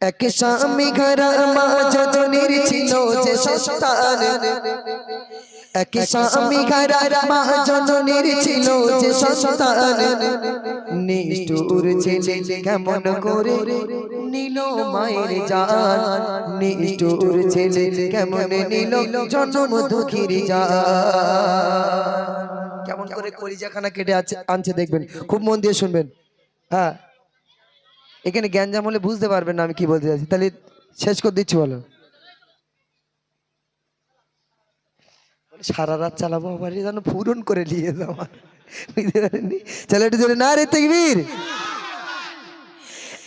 এক স্বামী ঘর মা জননীর ছিল যে এক স্বামী মা ছিল যে নিষ্ঠুর ছেলে কেমন করে? নিল মায়ের জান। নিষ্ঠুর ছেলে কেমন জন্ম দুঃখীর কেমন করে কলিজাখানা কেটে আছে আনছে দেখবেন। খুব মন দিয়ে শুনবেন। হ্যাঁ। এখানে জ্ঞানজাম হলে বুঝতে পারবেন না আমি কি বলতে চাইছি। তাহলে শেষ করে দিচ্ছি, বলো। সারা রাত চালাবো, আবার যেন পূরণ করে নিয়ে যাওয়া বুঝতে জোরে না রে, তেকবীর!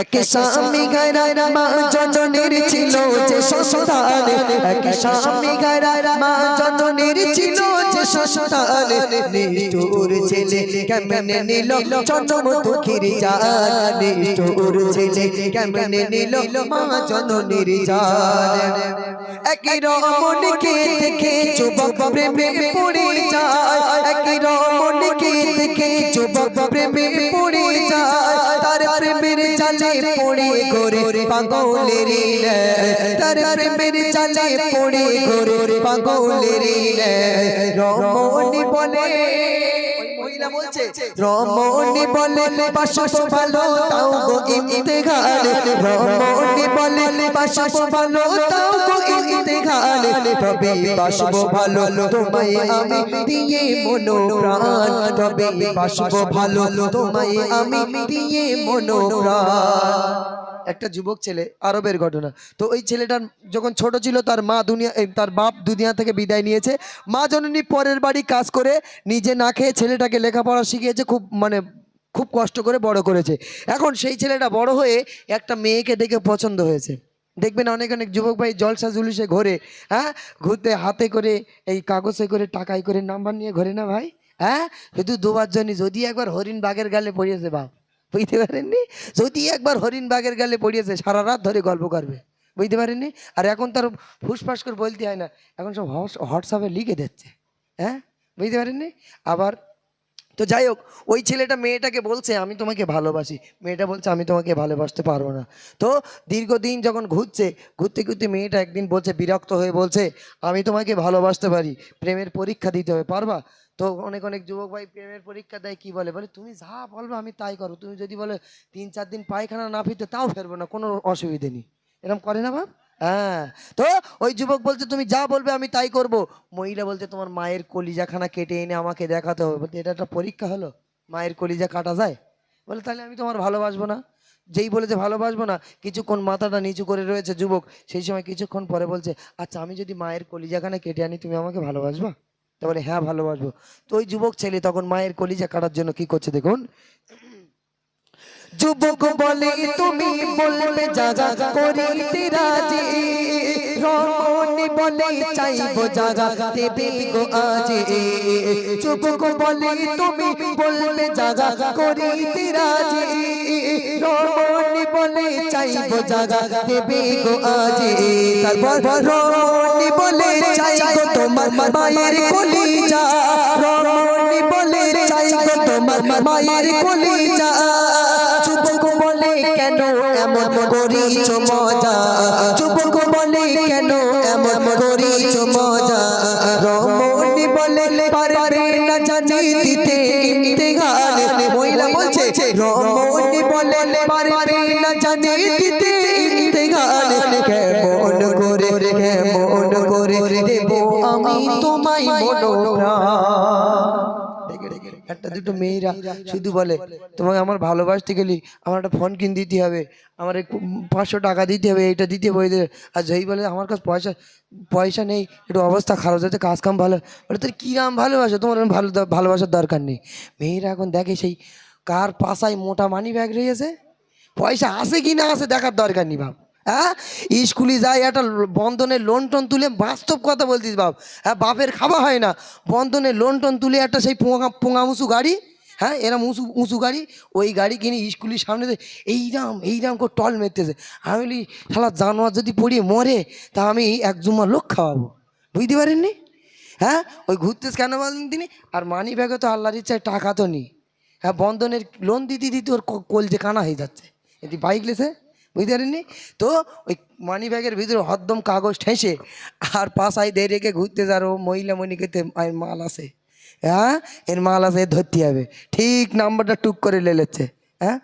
এক স্বামী গায়রা মা জননীর ছিল যে সন্তান। এক স্বামী গায়রা মা জননীর ছিল যে সন্তান। নিষ্ঠুর ছেলে কেমনে নিল জন্ম দুঃখীর জান নিষ্ঠুর ছেলে কেমনে নিল মা জননীর জান একই রমণীকে দেখে যুবক প্রেমে পড়ে যায়। একই রমণীকে দেখে যুবক প্রেমে পড়ে যায়। জালে পড়ে গোরে পাগলের তার প্রেমের চালে পড়ে গোরে পাগলের রমণী বলে বলছে, রমণী বলে পাশাপ ভালো, তাও গো ইমতেহান রমণী বলে পাশাপ ভালো, তাও গো ইমতেহান তবে বাসব ভালো, তোমায় আমি দিয়ে মনো প্রাণ তবে বাসব ভালো, তোমায় আমি দিয়ে মনো প্রাণ একটা যুবক ছেলে, আরবের ঘটনা। তো ওই ছেলেটার যখন ছোট ছিল, তার মা দুনিয়া তার বাপ দুনিয়া থেকে বিদায় নিয়েছে। মা জননী পরের বাড়ি কাজ করে নিজে না খেয়ে ছেলেটাকে লেখাপড়া শিখিয়েছে, খুব মানে খুব কষ্ট করে বড় করেছে। এখন সেই ছেলেটা বড় হয়ে একটা মেয়েকে দেখে পছন্দ হয়েছে। দেখবেন অনেক অনেক যুবক ভাই জলসা জুলুসে ঘোরে হ্যাঁ? ঘুরতে হাতে করে এই কাগজে করে, টাকায় করে নাম্বার নিয়ে ঘোরে না ভাই? হ্যাঁ? শুধু দুবার জনই যদি একবার হরিণ বাঘের গালে পড়িয়েছে বাপ। বুঝতে পারেননি? যদি একবার হরিণ বাঘের গালে পড়িয়েছে, সারা রাত ধরে গল্প করবে। বুঝতে পারেননি? আর এখন তার ফুসফাস করে বলতে হয় না, এখন সব হোয়াটসঅ্যাপে লিখে দিচ্ছে। হ্যাঁ? বুঝতে পারেননি? আবার, তো যাই হোক, ওই ছেলেটা মেয়েটাকে বলছে, আমি তোমাকে ভালোবাসি। মেয়েটা বলছে, আমি তোমাকে ভালোবাসতে পারব না। তো দীর্ঘদিন যখন ঘুরছে, ঘুরতে ঘুরতে মেয়েটা একদিন বলছে, বিরক্ত হয়ে বলছে, আমি তোমাকে ভালোবাসতে পারি, প্রেমের পরীক্ষা দিতে হবে, পারবা? তো অনেক অনেক যুবক ভাই প্রেমের পরীক্ষা দেয়, কি বলে? বলে, তুমি যা বলবে আমি তাই করো তুমি যদি বলে তিন, চার দিন পায়খানা না ফিরতে তাও ফেরবো না, কোনো অসুবিধে নেই। এরকম করে না বাপ? হ্যাঁ। তো ওই যুবক বলছে, তুমি যা বলবে আমি তাই করব। মহিলা বলছে, তোমার মায়ের কলিজাখানা কেটে এনে আমাকে দেখাতে হবে। বলতে এটা একটা পরীক্ষা হলো? মায়ের কলিজা কাটা যায়? বলে, তাহলে আমি তোমার ভালোবাসবো না। যেই বলেছে, ভালোবাসবো না। কিছুক্ষণ মাথাটা নিচু করে রয়েছে যুবক। সেই সময় কিছুক্ষণ পরে বলছে আচ্ছা আমি যদি মায়ের কলিজাখানা কেটে আনি, তুমি আমাকে ভালোবাসবা? তা বলে হ্যাঁ ভালোবাসবো। তো ওই যুবক ছেলে তখন মায়ের কলিজা কাটার জন্য কি করছে দেখুন? যুবক বলে, তুমি বলবে, যা যা করিতে রাজি। রমণী বলে, চাইব, যা যা দেবে গো আজি। যুবক বলে, তুমি বলবে, যা যা করিতে রাজি। রমণী বলে, চাইব, যা যা দেবে গো আজি। তারপর রমণী বলে, চাইব তোমার মায়ের কলিজা। রমণী বলে চাইব তোমার মায়ের কলিজা। যুবক বলে কেন এমন করিছ মজা? যুবক বলে কেন এমন করিছ মজা? রমণী বলে পারবে না জানি দিতে ইমতিহান মহিলা বলছে, রমণী বলে পারবে না জানি দিতে ইমতিহান কেমন করে কেমন করে দেব আমি তোমায় একটা দুটো মেয়েরা শুধু বলে তোমাকে আমার ভালোবাসতে গেলি আমার একটা ফোন কিনে দিতে হবে। আমার একটু পাঁচশো টাকা দিতে হবে এইটা দিতে হবে আর যেই বলে আমার কাছে পয়সা পয়সা নেই একটু অবস্থা খারাপ যাচ্ছে কাজ কাম ভালো। বলে তোর কিরাম ভালোবাসো? তোমার ভালো ভালোবাসার দরকার নেই। মেয়েরা এখন দেখে সেই কার পাশায় মোটা মানি ব্যাগ রয়েছে। পয়সা আছে কি না আছে দেখার দরকার নেই বাপ। হ্যাঁ? স্কুলে যাই একটা বন্ধনের লোন টোন তুলে বাস্তব কথা বলতিস বাপ। হ্যাঁ বাপের খাওয়া হয় না। বন্ধনের লোন টোন তুলে একটা সেই পোঙা পোঙা উঁচু গাড়ি হ্যাঁ এরম উঁচু উঁচু গাড়ি, ওই গাড়ি কিনে স্কুলের সামনে এইরাম এইরাম করে টল মেরতেছে। আমি বলি, শালা জানোয়ার যদি পড়িয়ে মরে, তা আমি এক জুমা লোক খাওয়াবো। বুঝতে পারেননি? হ্যাঁ ওই ঘুরতেছ কেন বলেন তিনি? আর মানি ব্যাগে তো আল্লাহর ইচ্ছায় টাকা তো নেই। হ্যাঁ বন্ধনের লোন দিতে দিতে ওর ক- কলজে কানা হয়ে যাচ্ছে। এটি বাইক লেছে? বুঝতে পারেননি তো ওই মানি ব্যাগের ভিতরে হরদম কাগজ ঠেসে আর পাশায় দিয়ে রেখে ঘুরতে যার, মহিলা মনিকেতে আর মাল আছে হ্যাঁ? এর মাল এর ধরতে হবে। ঠিক নাম্বারটা টুক করে লেলেছে হ্যাঁ?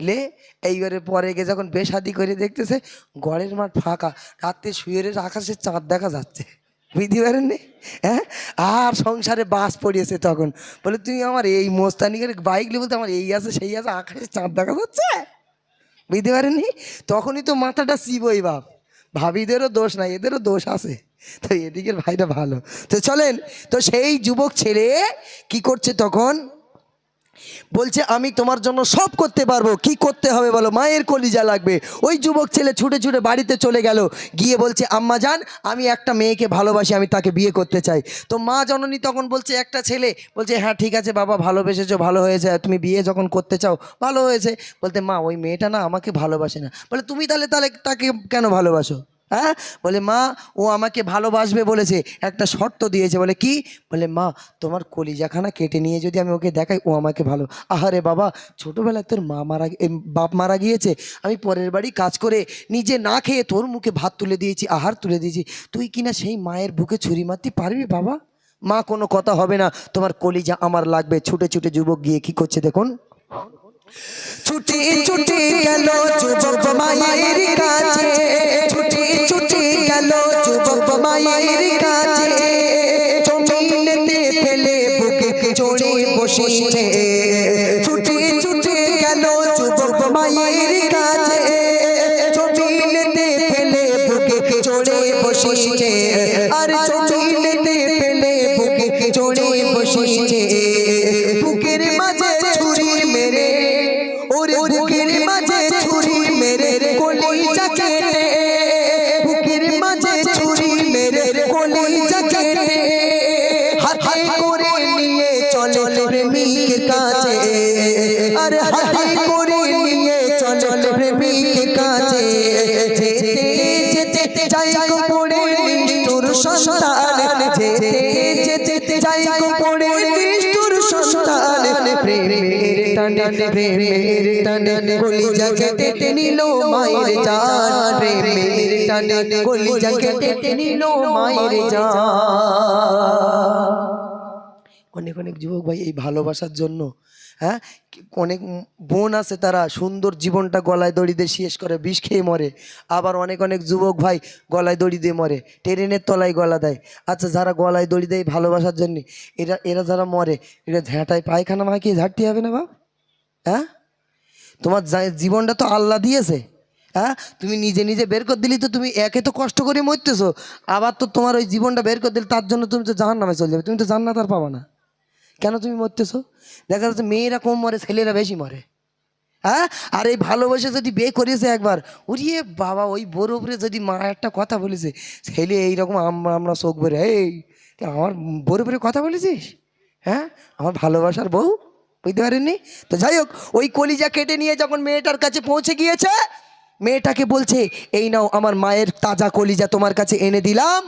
লে এইবারে পরে গিয়ে যখন বেশাদি করে দেখতেছে গড়ের মাঠ ফাঁকা। রাত্রে শুয়ে রয়েছে আকাশে চাঁদ দেখা যাচ্ছে। বুঝতে পারেননি? হ্যাঁ? আর সংসারে বাস পড়িয়েছে তখন। বলে তুমি আমার এই মোস্তানিকের বাইক নিয়ে বলতে আমার এই আছে, সেই আছে আকাশে চাঁদ দেখা যাচ্ছে? বুঝতে পারেনি তখনই তো মাথাটা চিবই বাপ। ভাবিদেরও দোষ নাই, এদেরও দোষ আছে। তো এদিকের ভাইটা ভালো। তো চলেন, তো সেই যুবক ছেলে কি করছে তখন? বলছে, আমি তোমার জন্য সব করতে পারব। কি করতে হবে বলো? মায়ের কলিজা লাগবে। ওই যুবক ছেলে ছুটে ছুটে বাড়িতে চলে গেল। গিয়ে বলছে, আম্মা যান, আমি একটা মেয়েকে ভালোবাসি, আমি তাকে বিয়ে করতে চাই। তো মা জননী তখন বলছে, একটা ছেলে। বলছে হ্যাঁ ঠিক আছে বাবা ভালোবেসেছো ভালো হয়েছে। তুমি বিয়ে যখন করতে চাও, ভালো হয়েছে। বলতে, মা, ওই মেয়েটা না আমাকে ভালোবাসে না। বলে, তুমি তাহলে তাহলে তাকে কেন ভালোবাসো? হ্যাঁ? বলে, মা, ও আমাকে ভালোবাসবে বলেছে। একটা শর্ত দিয়েছে। বলে, কি? বলে, মা, তোমার কলিজাখানা কেটে নিয়ে যদি আমি ওকে দেখাই, ও আমাকে ভালো আহারে বাবা ছোটোবেলায় তোর মা মারা বাপ মারা গিয়েছে। আমি পরের বাড়ি কাজ করে নিজে না খেয়ে তোর মুখে ভাত তুলে দিয়েছি, আহার তুলে দিয়েছি। তুই কিনা সেই মায়ের বুকে ছুরি মারতে পারবি বাবা? মা, কোনো কথা হবে না। তোমার কলিজা আমার লাগবে। ছুটে ছুটে যুবক গিয়ে কি করছে দেখুন। ছুটি ছুটি গেল যুবক মায়ের কাছে। ছুটি ছুটি গেল যুবক মায়ের কাছে। জমিনেতে ফেলে বুকে চড়ে বসেছে। ছুটি ছুটি গেল যুবক মায়ের কাছে। জমিনেতে ফেলে বুকে চড়ে বসেছে। আর চলে প্রেমিকের কাছে। আরে হাতে করে নিয়ে চলে প্রেমিকের কাছে। যেতে যেতে গো পড়ে নিষ্ঠুর সন্তান। যেতে যেতে গো পড়ে নিষ্ঠুর সন্তান। প্রেমের টানে প্রেমের টানে কলিজা কেটে নিল মায়ের জান। প্রেমের টানে কলিজা কেটে নিল মায়ের জান। অনেক অনেক যুবক ভাই এই ভালোবাসার জন্য হ্যাঁ? অনেক বোন আছে তারা সুন্দর জীবনটা গলায় দড়ি দিয়ে শেষ করে, বিষ খেয়ে মরে। আবার অনেক অনেক যুবক ভাই গলায় দড়ি দিয়ে মরে, ট্রেনের তলায় গলা দেয়। আচ্ছা যারা গলায় দড়ি দেয় ভালোবাসার জন্য, এরা এরা যারা মরে, এরা ঝ্যাঁটায় পায়খানা মাখিয়ে ঝাড়তে হবে না বাপ? হ্যাঁ? তোমার জীবনটা তো আল্লাহ দিয়েছে হ্যাঁ? তুমি নিজে নিজে বের করে দিলি তো তুমি একে তো কষ্ট করে মরতেছো। আবার তো তোমার ওই জীবনটা বের করে দিলে তার জন্য তুমি তো জাহান নামে চলে যাবে, তুমি তো জান্নাত আর পাবা না। কেন তুমি মরতেছো? দেখা যাচ্ছে মেয়েরা কম মরে, ছেলেরা বেশি মরে। হ্যাঁ? আর এই ভালোবাসে যদি বিয়ে করেছে একবার উড়িয়ে বাবা, ওই বোর উপরে যদি মা একটা কথা বলেছে, ছেলে এইরকম আমরা আমরা চোখ বেরে এই আমার বোর উপরে কথা বলেছিস? হ্যাঁ? আমার ভালোবাসার বউ? বুঝতে পারেননি তো যাই হোক, ওই কলিজা কেটে নিয়ে যখন মেয়েটার কাছে পৌঁছে গিয়েছে, মেয়েটাকে বলছে, এই নাও আমার মায়ের তাজা কলিজা তোমার কাছে এনে দিলাম।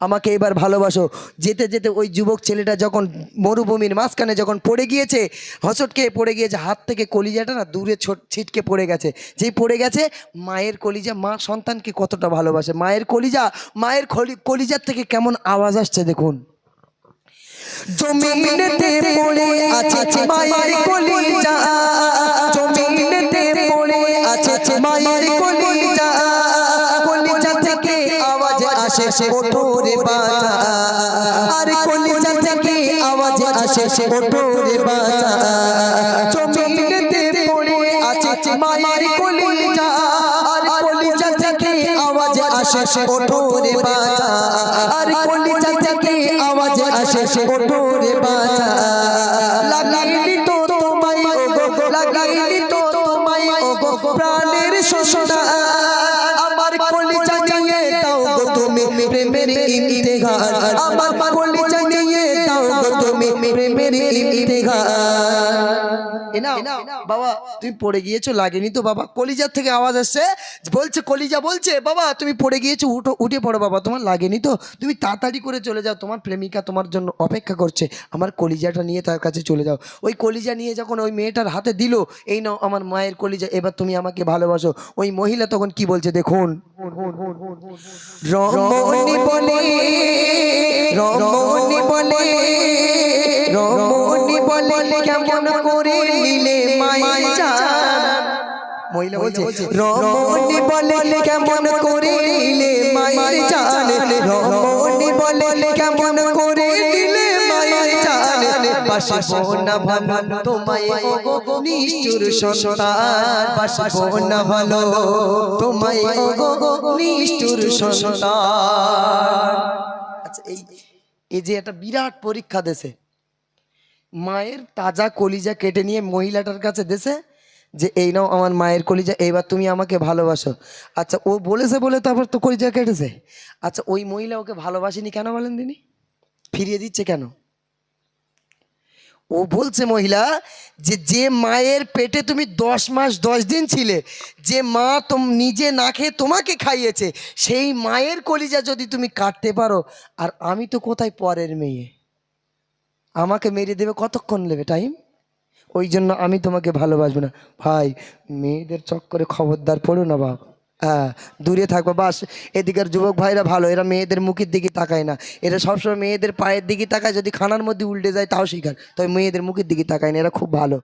আমাকে এবার ভালোবাসো। যেতে যেতে ওই যুবক ছেলেটা যখন মরুভূমির মাঝখানে যখন পড়ে গিয়েছে হসটকে পড়ে গিয়েছে হাত থেকে কলিজাটা না দূরে ছোট ছিটকে পড়ে গেছে। যেই পড়ে গেছে মায়ের কলিজা মা সন্তানকে কতটা ভালোবাসে। মায়ের কলিজা মায়ের কলিজার থেকে কেমন আওয়াজ আসছে দেখুন। জমিনেতে পড়ে আছে মায়ের কলিজা। আসে ওঠো রে বাজা আর কলিজা থেকে আওয়াজ আসে ওঠো রে বাজা জমিনেতে পড়ে আছে মায়ের কলিজা। আর কলিজা থেকে আওয়াজ আসে ওঠো রে বাজা আর কলিজা থেকে আওয়াজ আসে ওঠো রে বাবা তুমি পড়ে গিয়েছো লাগেনি তো বাবা। কলিজার থেকে আওয়াজ আসছে বলছে কলিজা বলছে বাবা তুমি পড়ে গিয়েছো উঠো উঠে পড়ো বাবা তোমার লাগেনি তো। তুমি তাড়াতাড়ি করে চলে যাও তোমার প্রেমিকা তোমার জন্য অপেক্ষা করছে আমার কলিজাটা নিয়ে তার কাছে চলে যাও। ওই কলিজা নিয়ে যখন ওই মেয়েটার হাতে দিল এই নাও আমার মায়ের কলিজা এবার তুমি আমাকে ভালোবাসো। ওই মহিলা তখন কি বলছে দেখুন। রমণী বলে রমণী বলে রমণী বলে কেমন করে নিলে জান মহিলা বলছে, রমণী বলে কেমন করে নিলে জান রমণী ভালো তোমায় নিষ্ঠুর আচ্ছা এই এই যে একটা বিরাট পরীক্ষা দেশে মায়ের তাজা কলিজা কেটে নিয়ে মহিলাটার কাছে দেশে যে, এই নাও আমার মায়ের কলিজা, এইবার তুমি আমাকে ভালোবাসো। আচ্ছা ও বলেছে বলে তারপর তো কলিজা কেটেছে। আচ্ছা ওই মহিলা ওকে ভালোবাসেনি কেন বলেন তিনি? ফিরিয়ে দিচ্ছে কেন? ও বলছে, মহিলা, যে যে মায়ের পেটে তুমি দশ মাস দশ দিন ছিলে, যে মা তোম, নিজে না খেয়ে তোমাকে খাইয়েছে, সেই মায়ের কলিজা যদি তুমি কাটতে পারো, আর আমি তো কোথায় পরের মেয়ে? আমাকে মেরে দেবে কতক্ষণ নেবে টাইম? ওই জন্য আমি তোমাকে ভালোবাসবো না। ভাই, মেয়েদের চক্করে খবরদার পড়ো না বাবা হ্যাঁ দূরে থাকব। বাস, এদিকের যুবক ভাইরা ভালো, এরা মেয়েদের মুখের দিকে তাকায় না। এরা সবসময় মেয়েদের পায়ের দিকে তাকায়, যদি খানার মধ্যে উল্টে যায় তাও শিকার। তবে মেয়েদের মুখের দিকে তাকায় না, এরা খুব ভালো।